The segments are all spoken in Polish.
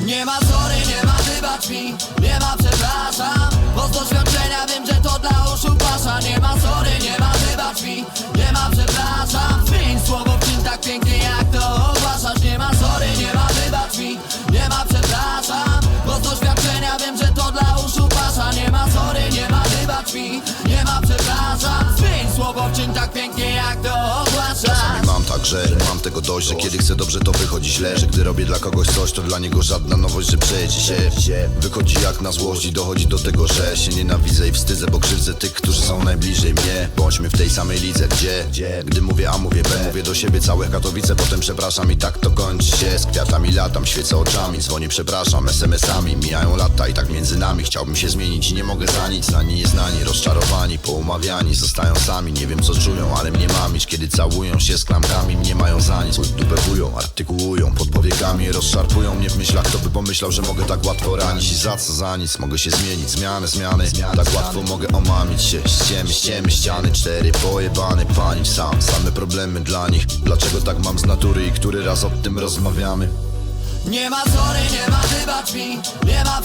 Nie ma sorry, nie ma wybacz mi Nie ma przepraszam. Bo z doświadczenia wiem, że to dla uszu pasza. Nie ma sorry, nie ma wybacz mi Nie ma przepraszam. Zmień słowo w tak pięknie jak to ogłaszasz Nie ma sorry, nie ma wybacz mi Nie ma przepraszam. Bo z doświadczenia wiem, że to dla uszu pasza. Nie ma sorry, nie ma wybacz mi Nie ma przepraszam. Zmień słowo w czyn tak pięknie I mam tego dość, że kiedy chcę dobrze to wychodzi źle Że gdy robię dla kogoś coś, to dla niego żadna nowość, że przejdzie się. Wychodzi jak na złość i dochodzi do tego, że się nienawidzę i wstydzę Bo krzywdzę tych, którzy są najbliżej mnie. Bądźmy w tej samej lidze, gdzie? Gdy mówię A, mówię B, mówię do siebie całe Katowice Potem przepraszam i tak to kończy się. Z kwiatami latam, świecę oczami Dzwonię, przepraszam, SMS-ami Mijają lata i tak między nami Chciałbym się zmienić i nie mogę za nic. Znani, nieznani, rozczarowani, poumawiani Zostają sami, nie wiem co czują, ale mnie mamisz Kiedy całują się z klamkami, mnie mają za nic. Dubewują, artykułują, pod powiekami Rozszarpują mnie w myślach, kto by pomyślał, że mogę tak łatwo ranić I za co za nic, mogę się zmienić, zmiany, zmiany Tak łatwo mogę omamić się, ściemy, ściemy, ściany Cztery pojebane, pani sam, same problemy dla nich. Dlaczego tak mam z natury i który raz o tym rozmawiamy? Nie ma sorry, nie ma wybacz mi. Nie ma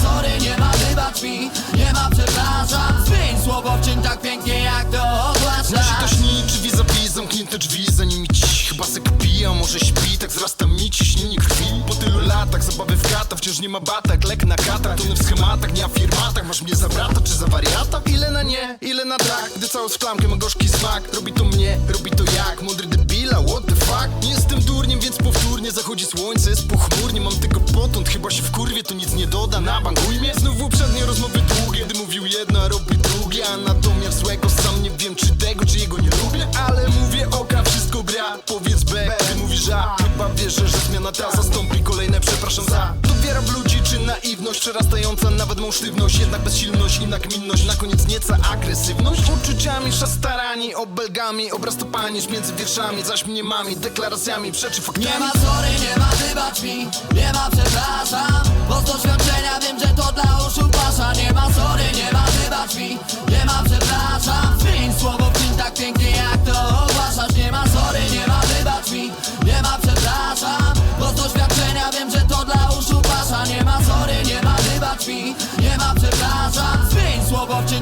sorry, nie ma wybacz mi Nie ma przepraszam. Zmień słowo w czyn tak pięknie jak to Musi ogłaszasz to śni, drzwi zabij, zamknięte drzwi Za nimi ci chyba se a może śpi Tak wzrasta mi ciśnienie krwi. Po tylu latach zabawy w kata Wciąż nie ma batak, lek na katach Tony w schematach, nie afirmatach Masz mnie za brata czy za wariata? Ile na nie, ile na tak Gdy całą szklankę ma gorzki smak Robi to mnie, robi to jak? Mądry debila, what the fuck? Nie jestem durniem, więc powtórnie Zachodzi słońce, jest pochmurnie. Mam potąd, chyba się w kurwie To nic nie doda, na bank ujmie Znów uprzednie rozmowy długie Przerastająca nawet mą sztywność Jednak bezsilność i nagminność Na koniec nieca agresywność. Uczuciami szastarani, obelgami Obraz to panisz między wierszami Zaś mnie mami, deklaracjami Przeczy faktami. Nie ma sorry, nie ma wybacz mi Nie ma przepraszam Bo z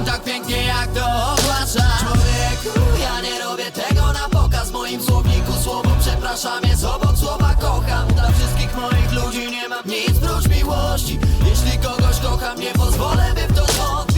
tak pięknie jak to ogłaszasz Człowieku, ja nie robię tego na pokaz. W moim słowniku słowo przepraszam jest obok słowa kocham. Dla wszystkich moich ludzi nie mam nic prócz miłości. Jeśli kogoś kocham, nie pozwolę by w to zwątpił